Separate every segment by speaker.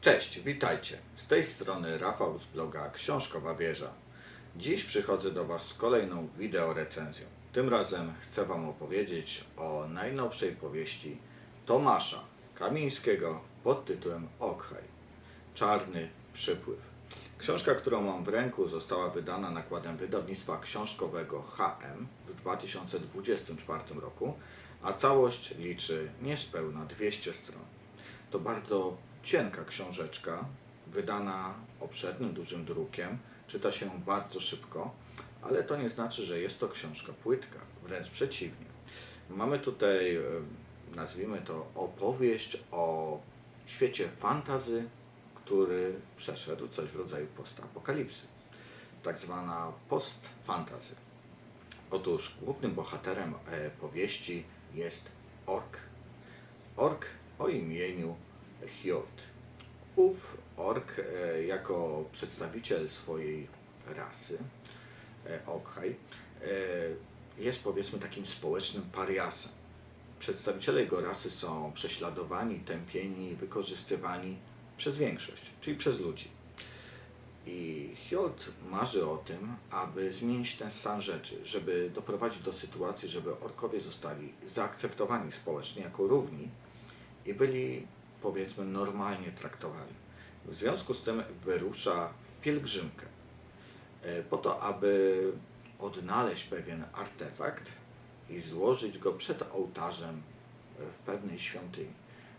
Speaker 1: Cześć, witajcie. Z tej strony Rafał z bloga Książkowa Wieża. Dziś przychodzę do Was z kolejną wideorecenzją. Tym razem chcę Wam opowiedzieć o najnowszej powieści Tomasza Kamińskiego pod tytułem Okhaj. Czarny przypływ. Książka, którą mam w ręku, została wydana nakładem wydawnictwa książkowego HM w 2024 roku, a całość liczy niespełna 200 stron. To bardzo cienka książeczka, wydana obszernym, dużym drukiem. Czyta się bardzo szybko, ale to nie znaczy, że jest to książka płytka. Wręcz przeciwnie. Mamy tutaj, e, nazwijmy to, opowieść o świecie fantazy, który przeszedł coś w rodzaju postapokalipsy. Tak zwana post-fantazy. Otóż głównym bohaterem e, powieści jest ork. Ork o imieniu Hjord. Ów ork e, jako przedstawiciel swojej rasy, e, Okhaj, e, jest powiedzmy takim społecznym pariasem. Przedstawiciele jego rasy są prześladowani, tępieni, wykorzystywani przez większość, czyli przez ludzi. I Hjold marzy o tym, aby zmienić ten stan rzeczy, żeby doprowadzić do sytuacji, żeby orkowie zostali zaakceptowani społecznie jako równi i byli, powiedzmy, normalnie traktowani. W związku z tym wyrusza w pielgrzymkę e, po to, aby odnaleźć pewien artefakt i złożyć go przed ołtarzem e, w pewnej świątyni.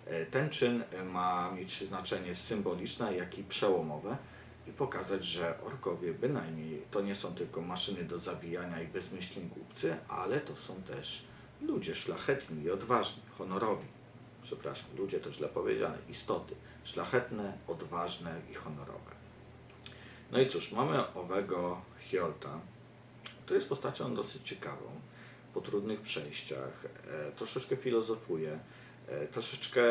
Speaker 1: E, Ten czyn ma mieć znaczenie symboliczne, jak i przełomowe i pokazać, że orkowie bynajmniej to nie są tylko maszyny do zabijania i bezmyślni głupcy, ale to są też ludzie szlachetni i odważni, honorowi. Przepraszam, ludzie to źle powiedziane, istoty szlachetne, odważne i honorowe. No i cóż, mamy owego Hjolta, który jest postacią dosyć ciekawą, po trudnych przejściach, e, troszeczkę filozofuje, e, troszeczkę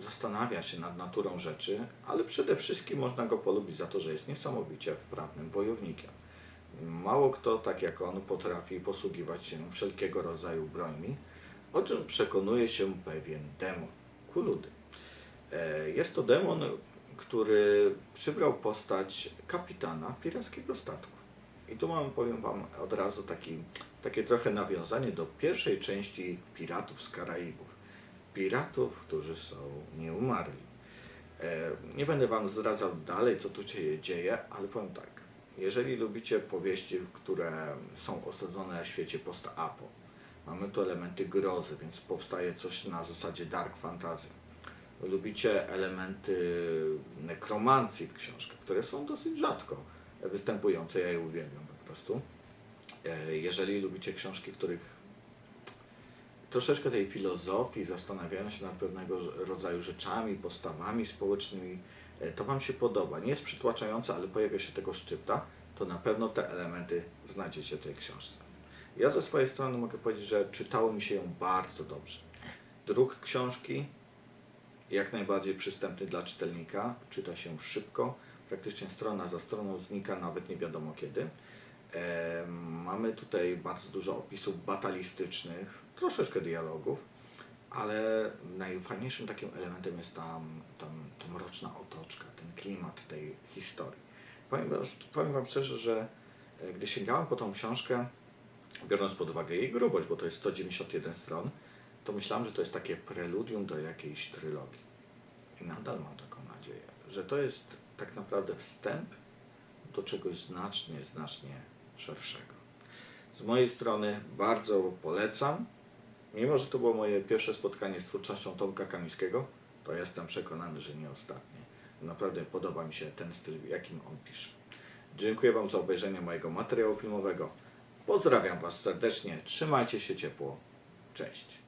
Speaker 1: zastanawia się nad naturą rzeczy, ale przede wszystkim można go polubić za to, że jest niesamowicie wprawnym wojownikiem. Mało kto, tak jak on, potrafi posługiwać się wszelkiego rodzaju brońmi, o czym przekonuje się pewien demon, Kuludy. E, Jest to demon, który przybrał postać kapitana pirackiego statku. I tu mam, powiem Wam od razu taki, takie trochę nawiązanie do pierwszej części Piratów z Karaibów. Piratów, którzy są nieumarli. E, Nie będę Wam zdradzał dalej, co tu się dzieje, ale powiem tak. Jeżeli lubicie powieści, które są osadzone w świecie post-apo, mamy tu elementy grozy, więc powstaje coś na zasadzie dark fantasy. Lubicie elementy nekromancji w książkach, które są dosyć rzadko występujące, ja je uwielbiam po prostu. E, Jeżeli lubicie książki, w których troszeczkę tej filozofii, zastanawiania się nad pewnego rodzaju rzeczami, postawami społecznymi, e, to Wam się podoba. Nie jest przytłaczająca, ale pojawia się tego szczypta, to na pewno te elementy znajdziecie w tej książce. Ja ze swojej strony mogę powiedzieć, że czytało mi się ją bardzo dobrze. Druk książki jak najbardziej przystępny dla czytelnika, czyta się szybko, praktycznie strona za stroną znika nawet nie wiadomo kiedy. E, mamy tutaj bardzo dużo opisów batalistycznych, troszeczkę dialogów, ale najfajniejszym takim elementem jest tam, tam ta mroczna otoczka, ten klimat tej historii. Powiem, powiem Wam szczerze, że e, gdy sięgałem po tą książkę, biorąc pod uwagę jej grubość, bo to jest 191 stron, to myślałem, że to jest takie preludium do jakiejś trylogii. I nadal mam taką nadzieję, że to jest tak naprawdę wstęp do czegoś znacznie, znacznie szerszego. Z mojej strony bardzo polecam. Mimo, że to było moje pierwsze spotkanie z twórczością Tomka Kamińskiego, to jestem przekonany, że nie ostatnie. Naprawdę podoba mi się ten styl, jakim on pisze. Dziękuję Wam za obejrzenie mojego materiału filmowego. Pozdrawiam Was serdecznie, trzymajcie się ciepło. Cześć.